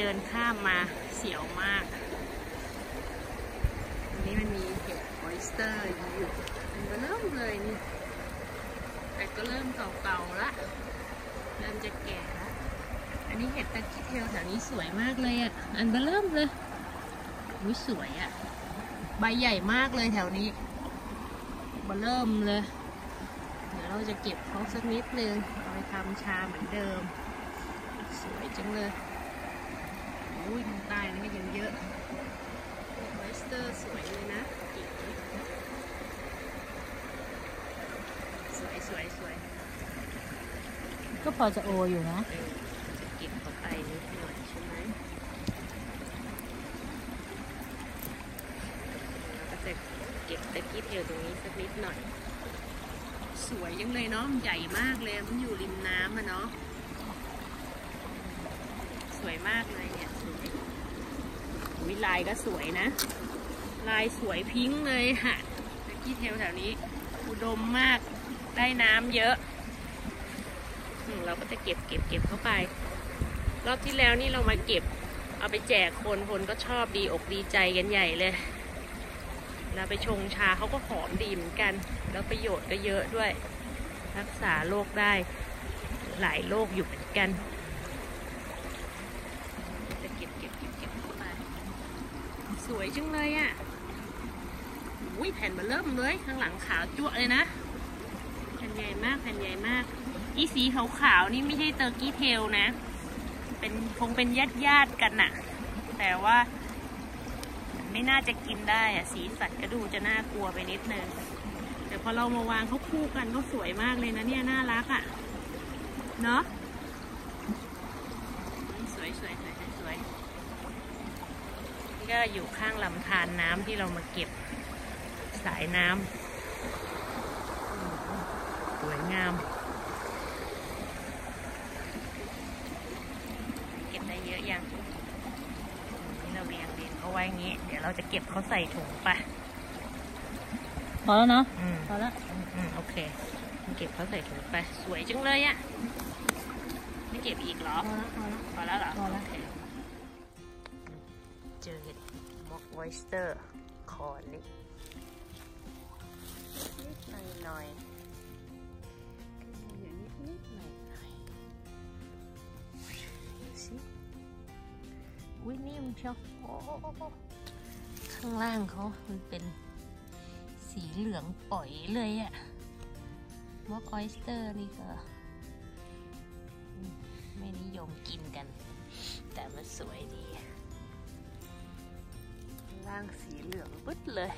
เดินข้ามมาเสียวมากอันนี้มันมีเห็ดออยสเตอร์อยู่มันก็เริ่มเลยนี่ แต่ก็เริ่มเก่าๆละ เริ่มจะแก่ละ อันนี้เห็ดตะกี้เทลแถวนี้สวยมากเลยอะ อันเบอเริ่มเลยอุ้ยสวยอะ ใบใหญ่มากเลยแถวนี้เบอเริ่มเลย เดี๋ยวเราจะเก็บเขาสักนิดนึงเอาไปทำชาเหมือนเดิม สวยจังเลย อุ้ยทางใต้นี่ก็ยังเยอะเวสเตอร์สวยเลยนะเก๋สวยสวยสวยก็พอจะโออยู่นะเออจะเก็บเข้าไปนิดหน่อยใช่ไหมแล้วก็จะเก็บตะกี้เทลตรงนี้สักนิดหน่อย สวยจังเลยเนาะมันใหญ่มากเลยมันอยู่ริมน้ำอะเนาะสวยมากเลยเนี่ยสวย วิลายก็สวยนะ ลายสวยพิ้งเลยค่ะตะกี้เทลแถวนี้อุดมมากได้น้ำเยอะ เราก็จะเก็บเก็บเก็บเข้าไป รอบที่แล้วนี่เรามาเก็บ เอาไปแจกคนคนก็ชอบดีอกดีใจกันใหญ่เลยเราไปชงชาเขาก็หอมดีเหมือนกัน แล้วประโยชน์ก็เยอะด้วย รักษาโรคได้หลายโรคอยู่เหมือนกัน จะเก็บเก็บเก็บเก็บเข้าไปส วยจังเลยอะ่ะอุ้ยแผ่นเบอร์เริ่มเลยข้างหลังขาวจั่วเลยนะ แผ่นใหญ่มากแผ่นใหญ่มาก อีสีขาวๆนี่ไม่ใช่เตอร์กี้เทลนะ เป็นคงเป็นญาติญาติกันน่ะ แต่ว่า ไม่น่าจะกินได้อะสีสันก็ดูจะน่ากลัวไปนิดนึง แต่พอเรามาวางเขาคู่กันก็สวยมากเลยนะเนี่ยน่ารักอะ่ะ เนาะ สวยสวยสวยสวยสวยนี่ ก็อยู่ข้างลำธารน้ำที่เรามาเก็บสายน้ำอืมสวยงาม เก็บได้เยอะยังนี่เราเรียงเรียงเขาไว้อย่างนี้ เดี๋ยวเราจะเก็บเขาใส่ถุงไปพอแล้วเนาะอืมพอแล้วอืมอืมโอเคเก็บเขาใส่ถุงไป สวยจังเลยอะไม่เก็บอีกเหรอพอแล้วพอแล้วพอแล้วเหรอพอแล้วโเคเจอเห็ดม็อกไวสเตอร์คอนนี่นิดหน่อยหน่อยอยู่นิดนิดหน่อยหน่อยดูสิอุ้ยนิ่มเชียวโอ้ข้างล่างเขามันเป็นสีเหลืองปล่อยเลยอะม็อกไวสเตอร์นี่ก็ไม่นิยมกินกัน แต่มันสวยดี ล่างสีเหลืองปึ๊ดเลย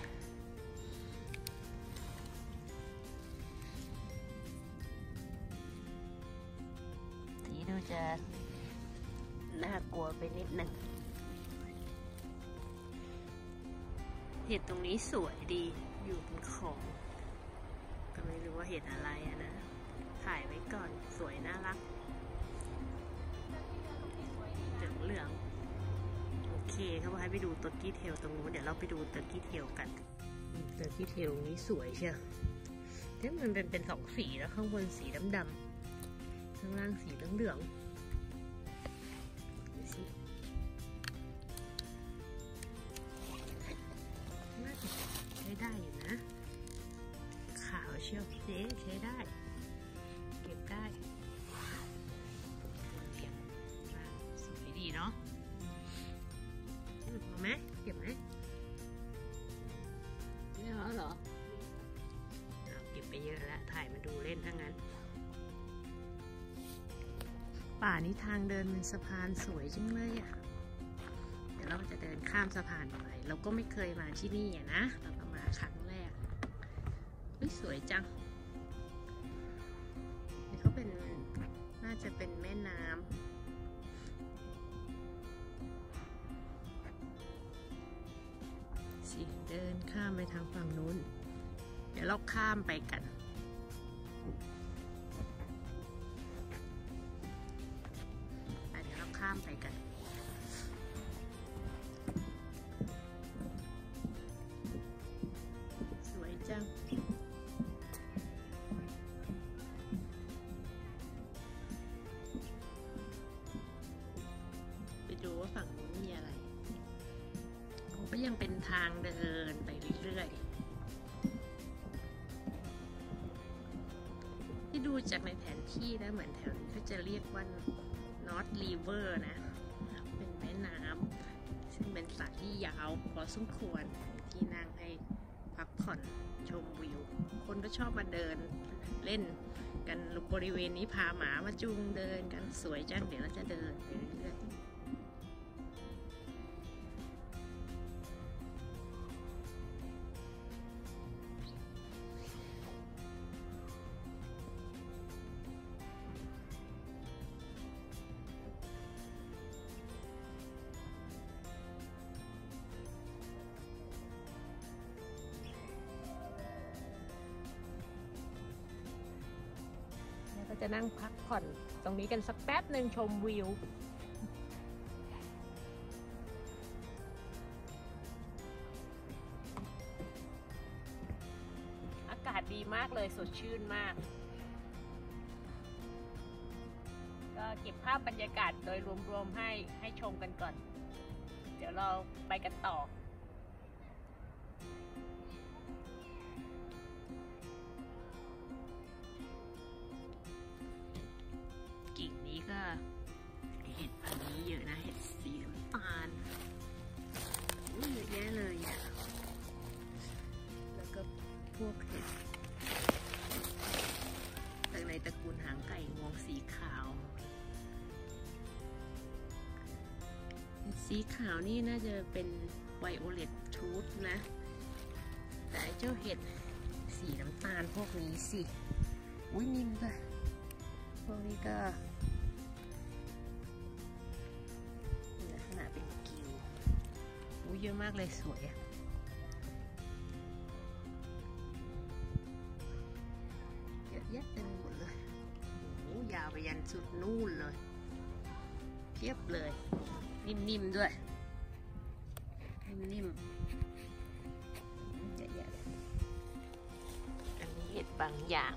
สีดูจะน่ากลัวไปนิดนึงเห็ดตรงนี้สวยดี อยู่บนของก็ไม่รู้ว่าเห็ดอะไรอะนะ ถ่ายไว้ก่อน สวยน่ารักเหลือง เคเขาบอกให้ไปดูตัวกี้เทลตรงนู้นเดี๋ยวเราไปดูตัวกี้เทลกันตัวกี้เทลนี้สวยเชียวเนี่ยมันเป็นเป็นสองสีแล้วข้างบนสีดำดำข้างล่างสีเหลืองเหลืองน่าจะใช้ได้อยู่นะ ขาวเชียวเจ๊ใช้ได้ นี้ทางเดินเป็นสะพานสวยจังเลยอะ่ะ เดี๋ยวเราจะเดินข้ามสะพานไป เราก็ไม่เคยมาที่นี่อะนะ เราก็มาครั้งแรกเฮ้ยสวยจังนี่เขาเป็นน่าจะเป็นแม่น้ำสิเดินข้ามไปทางฝั่งนู้น เดี๋ยวเราข้ามไปกัน ก็ยังเป็นทางเดินไปเรื่อยๆ ที่ดูจากในแผนที่นะเหมือนแถวนี้เขาจะเรียกว่า North River นะ เป็นแม่น้ำซึ่งเป็นสระที่ยาวพอสมควรที่นั่งให้พักผ่อนชมวิว คนก็ชอบมาเดินเล่นกันบริเวณนี้พาหมามาจูงเดินกันสวยจัง เดี๋ยวเราจะเดินไปเรื่อยๆ จะนั่งพักผ่อน ตรงนี้กันสักแป๊บหนึ่งชมวิวอากาศดีมากเลยสดชื่นมาก ก็เก็บภาพบรรยากาศโดยรวมๆให้ให้ชมกันก่อน เดี๋ยวเราไปกันต่อ สีขาวนี่น่าจะเป็นไวโอเลตทูธนะ แต่เจ้าเห็ดสีน้ำตาลพวกนี้สิ อุ้ยนิ่มค่ะ พวกนี้ก็ลักษณะเป็นกิวอู้เยอะมากเลยสวยอะเยอะแยะเต็มหมดเลยโอ้ยาวไปยันสุดนู่นเลยเพียบเลย นิ่มๆด้วย นิ่มๆเยอะแยะเลยอันนี้เห็ดบางอย่าง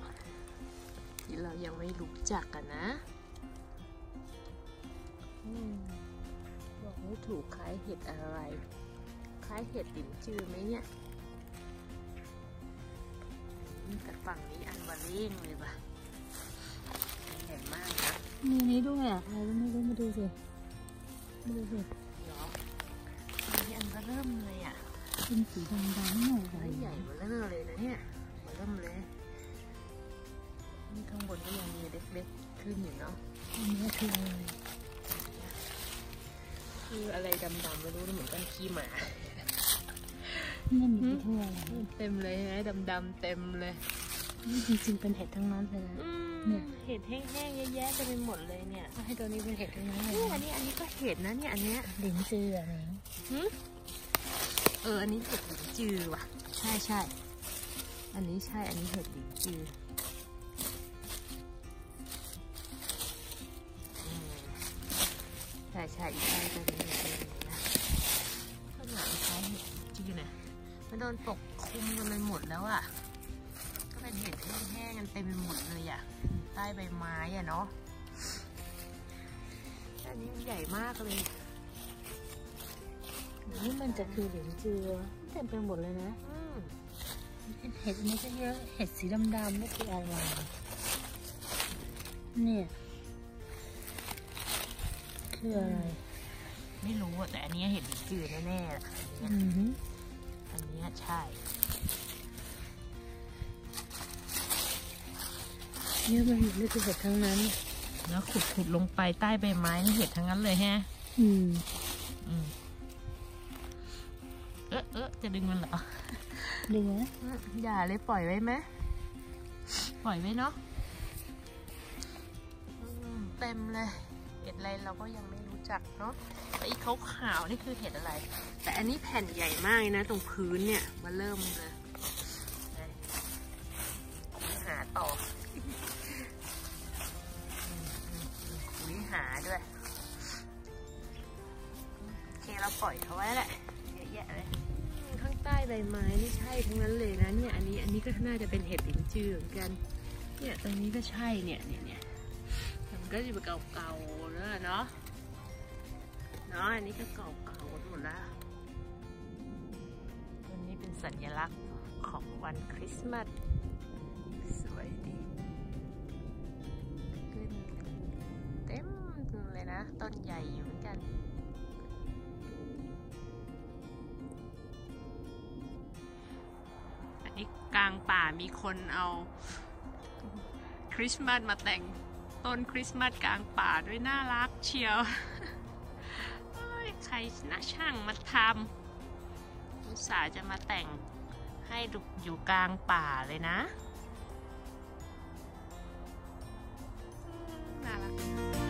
ที่เรายังไม่รู้จักกันนะอมบอกไม่ถูกคล้ายเห็ดอะไร คล้ายเห็ดติ่มจือไหมเนี่ยอืมแต่ฝั่งนี้อันวาเล่งเลยป่ะอันใหญ่มากนะมีนี้ด้วยอะอะไรก็ไม่รู้มาดูสิมา ดูสิเหรออันนี้อันก็เริ่มเลยอะเป็นสีดำๆหน่อยไซส์ใหญ่เบอเริ่มเลยนะเนี่ยเบอเริ่มเลย นี่ข้างบนก็ยังมีเล็กๆขึ้นอยู่เนาะอันนี้คืออะไรคืออะไรดำๆไม่รู้เหมือนกันขี้หมานี่มีที่ทั่วอะไรเต็มเลยนะดำๆเต็มเลยนี่ จริงๆเป็นเห็ดทั้งนั้นเลยนะ เนี่ยเห็ดแห้งๆเยอะแยะเต็มไปหมดเลยเนี่ยให้ตัวนี้เป็นเห็ดทั้งนั้นเลยนี่อันนะนี้อันนี้ก็เห็ดนะเนี่ยอันเนี้ยลิ้นจืออะไรหึเออ อันนี้เห็ดหลินจือว่ะ ใช่ใช่อันนี้ใช่ อันนี้เห็ดหลินจืออืมใช่ใช่อีกใช่ตัวนี้ตัวนี้นะข้างหลังคล้ายเห็ดหลินจือนะมันโดนปกคลุมกันไปหมดแล้วอะก็ เป็นเห็ดแห้งๆกันเต็มไปหมดเลยอะ ใต้ใบไม้อะเนาะ อันนี้มันใหญ่มากเลย นี่มันจะคือลิ้นจือเต็มไปหมดเลยนะอืมเห็ดมันก็เยอะ เห็ดสีดำๆนี่คืออะไรเนี่ยคืออะไร ไม่รู้อะแต่อันนี้เห็นจืดแน่ๆอะอือหืออันนี้ใช่ เนี่ยมันนี่คือเห็ดทั้งนั้นแล้วขุดขุดลงไปใต้ใบไม้นี่เห็ดทั้งนั้นเลยแฮะ อืม อืม เออเออจะดึงมันเหรอดีนะอืมอย่าเลยปล่อยไว้ไหมปล่อยไว้เนาะอืมเต็มเลย เห็ดอะไรเราก็ยังไม่รู้จักเนาะแต่อีขาวขาวๆนี่คือเห็ดอะไร แต่อันนี้แผ่นใหญ่มากเลยนะ ตรงพื้นเนี่ยมาเริ่มเลย ใบไม้นี่ใช่ทั้งนั้นเลยนะเนี่ยอันนี้อันนี้ก็น่าจะเป็นเห็ดหลินจือเหมือนกัน เนี่ยตรงนี้ก็ใช่เนี่ยเนี่ยเนี่ยแต่มันก็จะเป็นเก่าๆแล้วเนาะเนาะอันนี้ก็เก่าๆหมดล้วอันนี้เป็นสัญลักษณ์ของวันคริสต์มาสสวยดีขึ้นเต็มเลยนะ ต้นใหญ่อยู่เหมือนกัน มีคนเอาคริสต์มาสมาแต่งต้นคริสต์มาสกลางป่าด้วยน่ารักเชียวใครน่าช่างมาทำอุตส่าห์จะมาแต่งให้ดุอยู่กลางป่าเลยนะน่ารัก